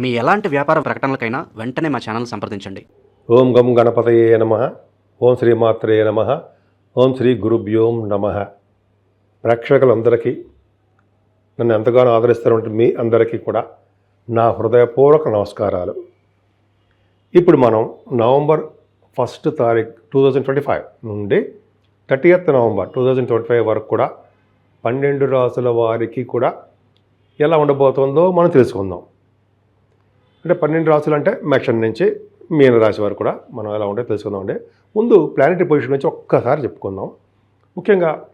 మీ ఎలాంటి వ్యాపార ప్రకటనలకైనా వెంటనే మా ఛానల్ సంప్రదించండి. ఓం గం గణపతయే నమ. ఓం శ్రీ మాత్రే నమ. ఓం శ్రీ గురుభ్యోం నమ. ప్రేక్షకులందరికీ నన్ను ఎంతగానో ఆదరిస్తున్నటువంటి మీ అందరికీ కూడా నా హృదయపూర్వక నమస్కారాలు. ఇప్పుడు మనం నవంబర్ ఫస్ట్ తారీఖు టూ థౌజండ్ ట్వంటీ ఫైవ్ నుండి thirtieth November two thousand twenty five వరకు కూడా పన్నెండు రాసుల వారికి కూడా ఎలా ఉండబోతుందో మనం తెలుసుకుందాం. అంటే పన్నెండు రాసులు అంటే మేషన్ నుంచి మీన రాశి వారు కూడా మనం ఎలా ఉంటే తెలుసుకుందామండి ముందు ప్లానెటరీ పొజిషన్ నుంచి ఒక్కసారి చెప్పుకుందాం. ముఖ్యంగా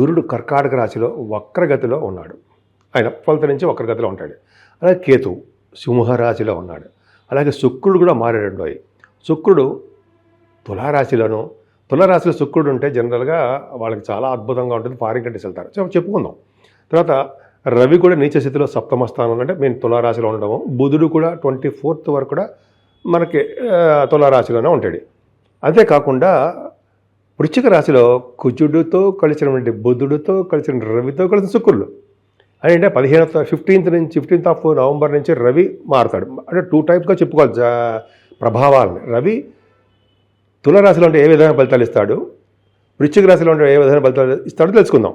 గురుడు కర్కాటక రాశిలో వక్రగతిలో ఉన్నాడు. ఆయన ఫలిత నుంచి వక్రగతిలో ఉంటాడు. అలాగే కేతు సింహరాశిలో ఉన్నాడు. అలాగే శుక్రుడు కూడా మారాడు శుక్రుడు తులారాశిలోను తులారాశిలో శుక్రుడు ఉంటే జనరల్గా వాళ్ళకి చాలా అద్భుతంగా ఉంటుంది ఫారిన్ కంట్రీస్ వెళ్తారు. సో చెప్పుకుందాం. తర్వాత రవి కూడా నీచ స్థితిలో సప్తమ స్థానం అంటే మేము తులారాశిలో ఉండము బుధుడు కూడా ట్వంటీ ఫోర్త్ వరకు కూడా మనకి తులారాశిలోనే ఉంటాడు. అంతేకాకుండా వృశ్చిక రాశిలో కుజుడితో కలిసినటువంటి బుధుడితో కలిసిన రవితో కలిసిన శుక్రుడు అంటే పదిహేను ఫిఫ్టీన్త్ నుంచి ఫిఫ్టీన్త్ ఆఫ్ నవంబర్ నుంచి రవి మారుతాడు. అంటే టూ టైప్గా చెప్పుకోవాలి జా- ప్రభావాలని. రవి తులరాశిలో ఉంటే ఏ విధమైన ఫలితాలు ఇస్తాడు? వృశ్చిక రాశిలో ఉంటే ఏ విధమైన ఫలితాలు ఇస్తాడో తెలుసుకుందాం.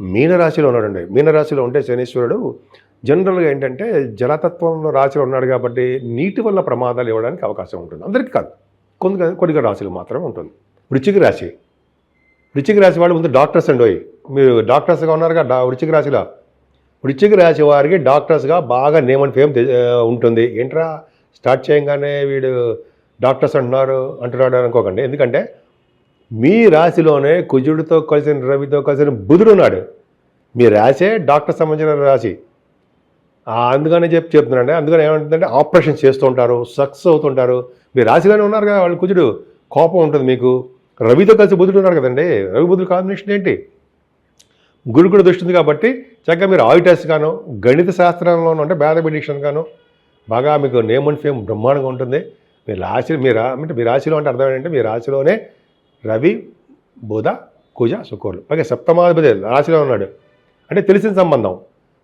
మీనరాశిలో ఉన్నాడండి. మీనరాశిలో ఉంటే శనీశ్వరుడు జనరల్గా ఏంటంటే జలతత్వంలో రాశిలో ఉన్నాడు కాబట్టి నీటి వల్ల ప్రమాదాలు ఇవ్వడానికి అవకాశం ఉంటుంది. అందరికీ కాదు. కొన్ని కొన్ని రాశులు మాత్రమే ఉంటుంది. వృచ్చిక రాశి. వృచ్చిక రాశి వాళ్ళు ముందు డాక్టర్స్ అండి పోయి మీరు డాక్టర్స్గా ఉన్నారుగా డా వృచ్చిక రాశిలో. వృచ్చిక రాశి వారికి డాక్టర్స్గా బాగా నేమ్ అండ్ ఫేమ్ ఉంటుంది. ఏంట్రా? స్టార్ట్ చేయగానే వీడు డాక్టర్స్ అంటున్నారు అంటున్నాడు అనుకోకండి. ఎందుకంటే మీ రాశిలోనే కుజుడితో కలిసిన రవితో కలిసిన బుధుడు ఉన్నాడు. మీ రాశే డాక్టర్ సంబంధించిన రాశి. అందుకనే చెప్పి చెప్తున్నానండి. అందుకని ఏమంటుందంటే ఆపరేషన్ చేస్తూ ఉంటారు సక్సెస్ అవుతుంటారు. మీ రాశిలోనే ఉన్నారు కదా వాళ్ళు కుజుడు. కోపం ఉంటుంది మీకు. రవితో కలిసి బుధుడు ఉన్నారు కదండి. రవి బుధుడు కాంబినేషన్ ఏంటి? గురు కూడా దృష్టి ఉంది కాబట్టి చక్కగా మీరు ఆయిటర్స్ గాను గణిత శాస్త్రంలోనూ అంటే మ్యాథమెటిషియన్ గాను బాగా మీకు నేమ్ అండ్ ఫేమ్ బ్రహ్మాండంగా ఉంటుంది. మీ రాశి మీ రా అంటే మీ రాశిలో అంటే అర్థం ఏంటంటే మీ రాశిలోనే రవి బుధ కుజ శుక్రులు. పైగా సప్తమాధిపతి రాశిలో ఉన్నాడు. అంటే తెలిసిన సంబంధం.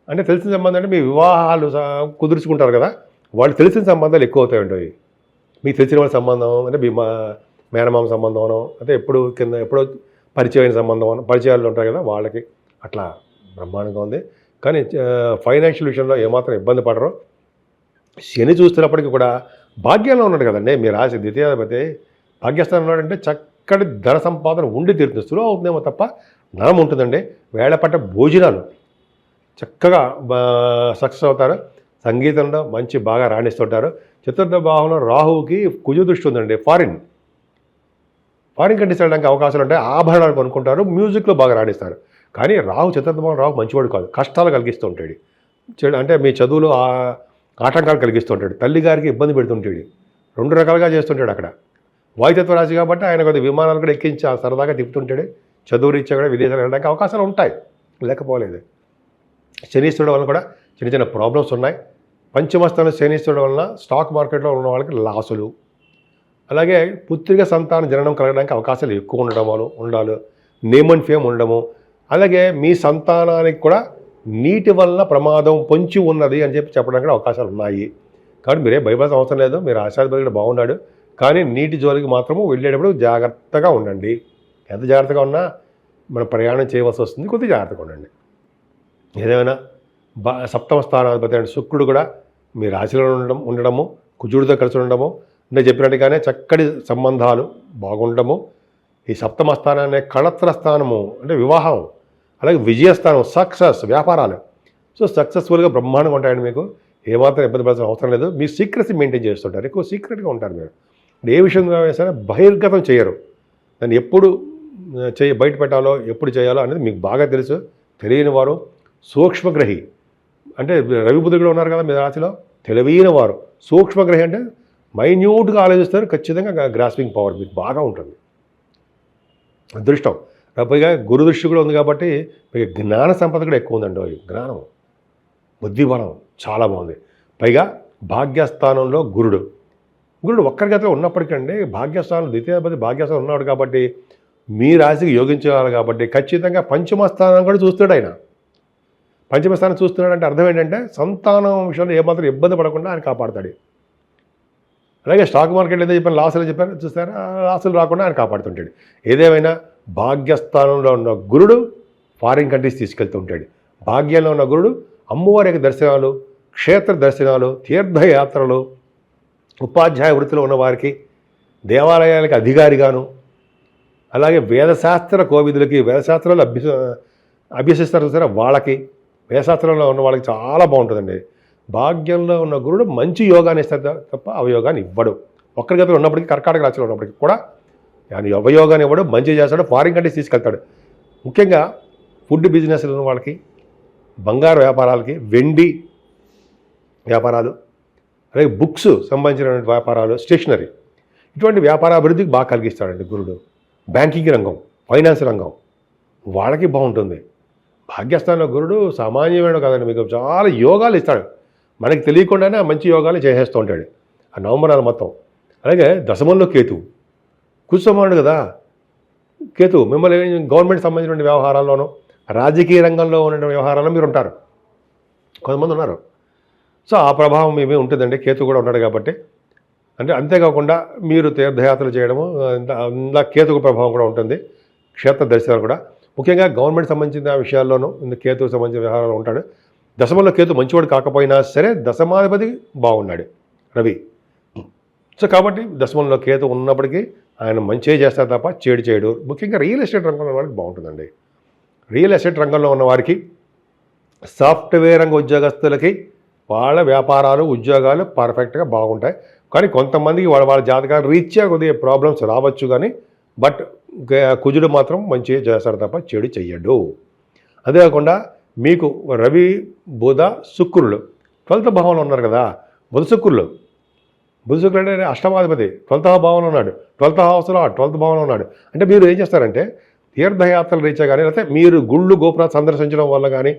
అంటే తెలిసిన సంబంధం అంటే మీ వివాహాలు స- కుదుర్చుకుంటారు కదా. వాళ్ళు తెలిసిన సంబంధాలు ఎక్కువ అవుతాయి ఉంటాయి మీకు తెలిసిన వాళ్ళ సంబంధం అంటే మీ మా మేనమామ సంబంధం అంటే ఎప్పుడు కింద ఎప్పుడో పరిచయమైన సంబంధం పరిచయాలు ఉంటాయి కదా వాళ్ళకి. అట్లా బ్రహ్మాండంగా ఉంది. కానీ ఫైనాన్షియల్ విషయంలో ఏమాత్రం ఇబ్బంది పడరు. శని చూస్తున్నప్పటికీ కూడా భాగ్యంలో ఉన్నాడు కదండి మీరు రాశి ద్వితీయాధిపతి. భాగ్యస్థానం ఉన్నాడంటే ఇక్కడ ధన సంపాదన ఉండి తీరుతుంది సులువు అవుతుందేమో తప్ప ధనం ఉంటుందండి. వేళపట్ట భోజనాలు. చక్కగా సక్సెస్ అవుతారు. సంగీతంలో మంచి బాగా రాణిస్తుంటారు. చతుర్థ భావంలో రాహువుకి కుజు దృష్టి ఉందండి. ఫారిన్. ఫారిన్ కంట్రీస్ వెళ్ళడానికి అవకాశాలు ఉంటాయి. ఆభరణాలు కొనుక్కుంటారు. మ్యూజిక్లో బాగా రాణిస్తారు. కానీ రాహు చతుర్థ భావం రాహు మంచివాడు కాదు. కష్టాలు కలిగిస్తూ ఉంటాడు అంటే మీ చదువులో ఆటంకాలు కలిగిస్తూ ఉంటాడు తల్లి గారికి ఇబ్బంది పెడుతుంటాడు. రెండు రకాలుగా చేస్తుంటాడు అక్కడ. వాయుతత్వ రాశి కాబట్టి ఆయన కొద్ది విమానాలు కూడా ఎక్కించి ఆ సరదాగా తిప్పుతుంటాడు. చదువు రీత్యా కూడా విదేశాలు వెళ్ళడానికి అవకాశాలు ఉంటాయి. లేకపోలేదు. శనీశ్వరుడు వలన కూడా చిన్న చిన్న ప్రాబ్లమ్స్ ఉన్నాయి. పంచమస్థానం శనీశ్వరుడు వలన స్టాక్ మార్కెట్లో ఉన్న వాళ్ళకి లాసులు అలాగే పుత్రిక సంతాన జననం కలగడానికి అవకాశాలు ఎక్కువ ఉండడం వల్ల ఉండాలి. నేమ్ అండ్ ఫేమ్ ఉండడము. అలాగే మీ సంతానానికి కూడా నీటి వల్ల ప్రమాదం పొంచి ఉన్నది అని చెప్పి చెప్పడానికి అవకాశాలు ఉన్నాయి. కాబట్టి మీరే భయపడాల్సిన అవసరం లేదు. మీరు ఆశాధిపతి కూడా బాగున్నాడు. కానీ నీటి జోలికి మాత్రము వెళ్ళేటప్పుడు జాగ్రత్తగా ఉండండి. ఎంత జాగ్రత్తగా ఉన్నా మనం ప్రయాణం చేయవలసి వస్తుంది. కొద్దిగా జాగ్రత్తగా ఉండండి. ఏదేమైనా బా సప్తమ స్థానాధిపతి అంటే శుక్రుడు కూడా మీ రాశిలో ఉండడం ఉండడము కుజుడితో కలిసి ఉండడము నేను చెప్పినట్టుగానే చక్కటి సంబంధాలు బాగుండడము ఈ సప్తమ స్థానాన్ని కళత్ర స్థానము అంటే వివాహం అలాగే విజయస్థానం సక్సెస్ వ్యాపారాలు. సో సక్సెస్ఫుల్గా బ్రహ్మాండంగా ఉంటాయండి మీకు. ఏమాత్రం ఇబ్బంది పడాల్సిన అవసరం లేదు. మీ సీక్రెసీ మెయింటైన్ చేస్తుంటారు. ఎక్కువ సీక్రెట్గా ఉంటారు మీరు. ఏ విషయంగా సరే బహిర్గతం చేయరు. దాన్ని ఎప్పుడు చేయ బయట పెట్టాలో ఎప్పుడు చేయాలో అనేది మీకు బాగా తెలుసు తెలియని వారు సూక్ష్మగ్రహి. అంటే రవి బుద్ధుడు ఉన్నారు కదా మీ రాశిలో తెలివైన వారు. సూక్ష్మగ్రహి అంటే మైన్యూట్గా ఆలోచిస్తారు ఖచ్చితంగా గ్రాస్పింగ్ పవర్ మీకు బాగా ఉంటుంది. అదృష్టం. పైగా గురు దృష్టి కూడా ఉంది కాబట్టి పైగా జ్ఞాన సంపద కూడా ఎక్కువ ఉందండి జ్ఞానం. బుద్ధిబలం చాలా బాగుంది. పైగా భాగ్యస్థానంలో గురుడు. గురుడు ఒక్కరిగతిలో ఉన్నప్పటికంటే భాగ్యస్థానం ద్వితీయాధిపతి భాగ్యస్థానం ఉన్నాడు కాబట్టి మీ రాశికి యోగించేవారు కాబట్టి ఖచ్చితంగా పంచమ స్థానం కూడా చూస్తాడు ఆయన. పంచమ స్థానం చూస్తున్నాడు అంటే అర్థం ఏంటంటే సంతానం విషయంలో ఏమాత్రం ఇబ్బంది పడకుండా ఆయన కాపాడుతాడు. అలాగే స్టాక్ మార్కెట్ ఏదో చెప్పాను లాసులు చెప్పారు చూస్తారా లాసులు రాకుండా ఆయన కాపాడుతుంటాడు. ఏదేమైనా భాగ్యస్థానంలో ఉన్న గురుడు ఫారిన్ కంట్రీస్ తీసుకెళ్తూ ఉంటాడు. భాగ్యంలో ఉన్న గురుడు అమ్మవారి యొక్క దర్శనాలు క్షేత్ర దర్శనాలు తీర్థయాత్రలు ఉపాధ్యాయ వృత్తిలో ఉన్నవారికి దేవాలయాలకి అధికారిగాను అలాగే వేదశాస్త్ర కోవిదులకి వేదశాస్త్రాలు అభ్యస అభ్యసిస్తారు సరే వాళ్ళకి వేదశాస్త్రంలో ఉన్న వాళ్ళకి చాలా బాగుంటుందండి. భాగ్యంలో ఉన్న గురుడు మంచి యోగాన్ని ఇస్తారు తప్ప అవయోగాన్ని ఇవ్వడు. ఒక్కరిగత ఉన్నప్పటికీ కర్కాటక రాశిలో ఉన్నప్పటికీ కూడా ఆయన అవయోగాన్ని ఇవ్వడు మంచి చేస్తాడు ఫారిన్ కంట్రీస్ తీసుకెళ్తాడు. ముఖ్యంగా ఫుడ్ బిజినెస్లో ఉన్న వాళ్ళకి బంగారు వ్యాపారాలకి వెండి వ్యాపారాలు అలాగే బుక్స్ సంబంధించినటువంటి వ్యాపారాలు స్టేషనరీ. ఇటువంటి వ్యాపార అభివృద్ధికి బాగా కలిగిస్తాడండి గురుడు. బ్యాంకింగ్ రంగం ఫైనాన్స్ రంగం. వాళ్ళకి బాగుంటుంది. భాగ్యస్థానంలో గురుడు సామాన్యమైన కదండి మీకు చాలా యోగాలు ఇస్తాడు. మనకి తెలియకుండానే ఆ మంచి యోగాలు చేసేస్తూ ఉంటాడు. ఆ నవంబర్ నెల మొత్తం. అలాగే దశమంలో కేతు. కూర్చోమన్నాడు కదా. కేతు మిమ్మల్ని గవర్నమెంట్ సంబంధించిన వ్యవహారాల్లోనూ రాజకీయ రంగంలో ఉన్న వ్యవహారాల్లో మీరు ఉంటారు కొంతమంది ఉన్నారు. సో ఆ ప్రభావం ఏమీ ఉంటుందండి. కేతు కూడా ఉన్నాడు కాబట్టి. అంటే అంతేకాకుండా మీరు తీర్థయాత్రలు చేయడము అందులో కేతుకు ప్రభావం కూడా ఉంటుంది. క్షేత్ర దర్శనాలు కూడా. ముఖ్యంగా గవర్నమెంట్ సంబంధించిన విషయాల్లోనూ ఇంత కేతుకు సంబంధించిన వ్యవహారాలు ఉంటాడు. దశమంలో కేతు మంచివాడు కాకపోయినా సరే దశమాధిపతి బాగున్నాడు రవి. సో కాబట్టి దశమంలో కేతు ఉన్నప్పటికీ ఆయన మంచిగా చేస్తారు తప్ప చేడు చేయడు. ముఖ్యంగా రియల్ ఎస్టేట్ రంగంలో ఉన్న వారికి బాగుంటుందండి. రియల్ ఎస్టేట్ రంగంలో ఉన్న వారికి సాఫ్ట్వేర్ రంగ ఉద్యోగస్తులకి వాళ్ళ వ్యాపారాలు ఉద్యోగాలు పర్ఫెక్ట్గా బాగుంటాయి. కానీ కొంతమందికి వాళ్ళ వాళ్ళ జాతకాలు రీత్యా కొద్దిగా ప్రాబ్లమ్స్ రావచ్చు కానీ బట్ కుజుడు మాత్రం మంచిగా చేస్తాడు తప్ప చెడు చెయ్యడు. అదేకాకుండా మీకు రవి బుధ శుక్రులు ట్వెల్త్ భావంలో ఉన్నారు కదా బుధ శుక్రులు. బుధ శుక్రుడు అంటే అష్టమాధిపతి ట్వెల్త్ భావంలో ఉన్నాడు. ట్వెల్త్ హౌస్లో ట్వెల్త్ భావంలో ఉన్నాడు. అంటే మీరు ఏం చేస్తారంటే తీర్థయాత్రలు రీచే కానీ లేకపోతే మీరు గుళ్ళు గోపురాలు సందర్శించడం వల్ల కానీ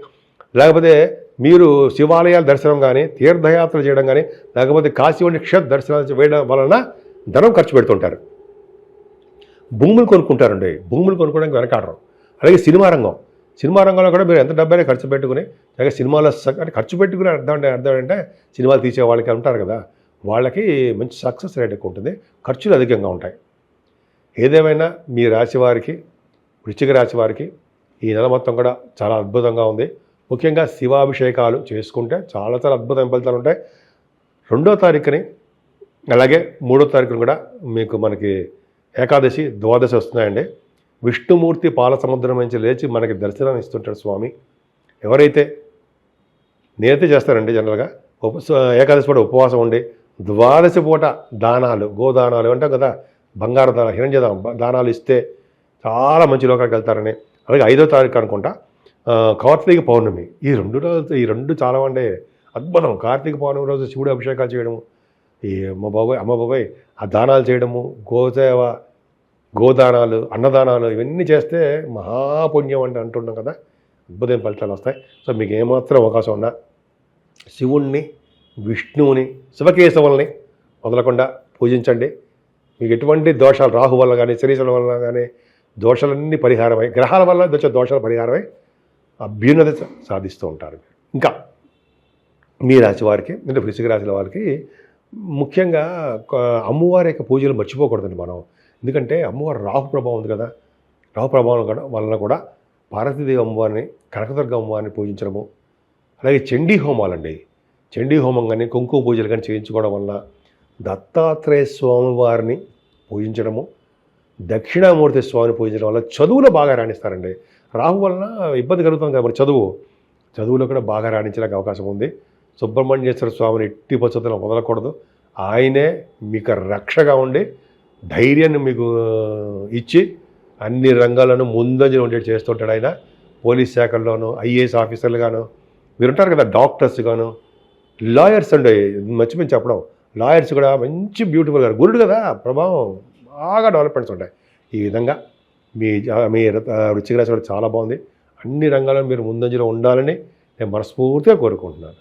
లేకపోతే మీరు శివాలయాల దర్శనం కానీ తీర్థయాత్రలు చేయడం కానీ లేకపోతే కాశీ వంటి క్షేత్ర దర్శనాలు వేయడం వలన ధనం ఖర్చు పెడుతుంటారు. భూములు కొనుక్కుంటారండి. భూములు కొనుక్కోవడానికి వెనకాడరు. అలాగే సినిమా రంగం. సినిమా రంగంలో కూడా మీరు ఎంత డబ్బైనా ఖర్చు పెట్టుకుని అలాగే సినిమాలో అంటే ఖర్చు పెట్టుకుని అర్థం అంటే అర్థం అంటే సినిమాలు తీసే వాళ్ళకి ఉంటారు కదా వాళ్ళకి మంచి సక్సెస్ రేట్ ఎక్కువ ఉంటుంది. ఖర్చులు అధికంగా ఉంటాయి. ఏదేమైనా మీ రాశి వారికి వృశ్చిక రాశి వారికి ఈ నెల మొత్తం కూడా చాలా అద్భుతంగా ఉంది. ముఖ్యంగా శివాభిషేకాలు చేసుకుంటే చాలా చాలా అద్భుతమైన ఫలితాలు ఉంటాయి. రెండో తారీఖుని అలాగే మూడో తారీఖున కూడా మీకు మనకి ఏకాదశి ద్వాదశి వస్తున్నాయండి. విష్ణుమూర్తి పాల సముద్రం నుంచి లేచి మనకి దర్శనాన్ని ఇస్తుంటాడు స్వామి. ఎవరైతే నేనైతే చేస్తారండి జనరల్గా ఉప ఏకాదశి పూట ఉపవాసం ఉండి ద్వాదశి పూట దానాలు గోదానాలు అంటాం కదా బంగారు దానాలు హిరణ్య దానాలు ఇస్తే చాలా మంచి లోకాలకు వెళ్తారని. అలాగే ఐదో తారీఖు అనుకుంటా కార్తీక పౌర్ణమి. ఈ రెండు రోజు ఈ రెండు చాలా అంటే అద్భుతం. కార్తీక పౌర్ణమి రోజు శివుడు అభిషేకాలు చేయడము ఈ అమ్మ బాబాయ్ అమ్మ బాబాయ్ ఆ దానాలు చేయడము గోసేవ గోదానాలు అన్నదానాలు ఇవన్నీ చేస్తే మహాపుణ్యం అంటే అంటున్నాం కదా. అద్భుతమైన ఫలితాలు వస్తాయి. సో మీకు ఏమాత్రం అవకాశం ఉన్నా శివుణ్ణి విష్ణువుని శివకేశవుల్ని వదలకుండా పూజించండి. మీకు ఎటువంటి దోషాలు రాహు వల్ల కానీ శరీరం వల్ల కానీ దోషాలన్నీ పరిహారమై గ్రహాల వల్ల దోషాలు పరిహారమై అభ్యున్నత సాధిస్తూ ఉంటారు. ఇంకా మీ రాశి వారికి అంటే వృశ్చిక రాశుల వారికి ముఖ్యంగా అమ్మవారి యొక్క పూజలు మర్చిపోకూడదండి మనం. ఎందుకంటే అమ్మవారు రాహు ప్రభావం ఉంది కదా. రాహు ప్రభావం కూడా వలన కూడా పార్వతీదేవి అమ్మవారిని కనకదుర్గ అమ్మవారిని పూజించడము అలాగే చండీ హోమాలండి. చండీ హోమం కానీ కుంకుమ పూజలు కానీ చేయించుకోవడం వల్ల దత్తాత్రేయ స్వామి వారిని పూజించడము దక్షిణామూర్తి స్వామిని పూజించడం వల్ల చదువులో బాగా రాణిస్తారండి. రాహు వలన ఇబ్బంది కలుగుతుంది కాబట్టి చదువు. చదువులో కూడా బాగా రాణించడానికి అవకాశం ఉంది. సుబ్రహ్మణ్యేశ్వర స్వామిని ఎట్టి పరిస్థితుల్లో వదలకూడదు. ఆయనే మీకు రక్షగా ఉండి ధైర్యాన్ని మీకు ఇచ్చి అన్ని రంగాలను ముందంజలు ఉండేది చేస్తుంటాడు ఆయన. పోలీస్ శాఖల్లోనూ ఐఏఎస్ ఆఫీసర్లుగాను మీరు ఉంటారు కదా డాక్టర్స్ గాను లాయర్స్ అండి. మర్చిపోయి చెప్పడం. లాయర్స్ కూడా మంచి బ్యూటిఫుల్గా గురుడు కదా ప్రభావం బాగా డెవలప్మెంట్స్ ఉంటాయి. ఈ విధంగా మీ మీ ఆ, రాశి కూడా చాలా బాగుంది. అన్ని రంగాల్లో మీరు ముందంజలో ఉండాలని నేను మనస్ఫూర్తిగా కోరుకుంటున్నాను.